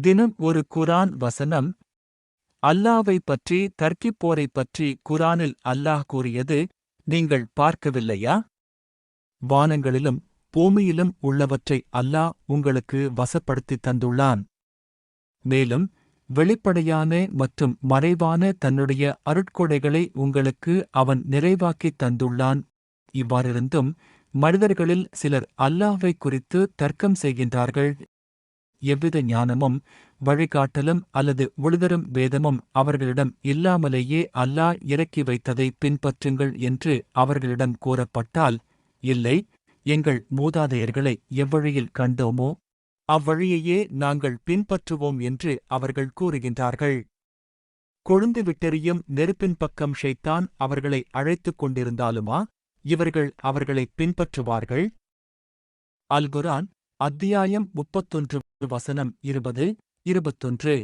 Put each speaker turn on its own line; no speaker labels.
தினம் ஒரு குரான் வசனம். அல்லாவை பற்றி தர்க்கிப்போரைப் பற்றி குரானில் அல்லாஹ் கூறியது நீங்கள் பார்க்கவில்லையா? வானங்களிலும் பூமியிலும் உள்ளவற்றை அல்லாஹ் உங்களுக்கு வசப்படுத்தித் தந்துள்ளான். மேலும் வெளிப்படையான மற்றும் மறைவான தன்னுடைய அருட்கொடைகளை உங்களுக்கு அவன் நிறைவாக்கித் தந்துள்ளான். இவ்வாறிருந்தும் மனிதர்களில் சிலர் அல்லாஹ்வை குறித்து தர்க்கம் செய்கின்றார்கள். எவ்வித ஞானமும் வழிகாட்டலும் அல்லது ஒளிதரும் வேதமும் அவர்களிடம் இல்லாமலேயே அல்லாஹ் இறக்கி வைத்ததை பின்பற்றுங்கள் என்று அவர்களிடம் கூறப்பட்டால் இல்லை எங்கள் மூதாதையர்களை எவ்வழியில் கண்டோமோ அவ்வழியையே நாங்கள் பின்பற்றுவோம் என்று அவர்கள் கூறுகின்றார்கள். கொழுந்து விட்டெறியும் நெருப்பின் பக்கம் ஷைத்தான் அவர்களை அழைத்துக் கொண்டிருந்தாலுமா? இவர்கள் அவர்களை பின்பற்றுவார்கள்? அல்குரான் அத்தியாயம் முப்பத்தொன்று வசனம் இருபது இருபத்தொன்று.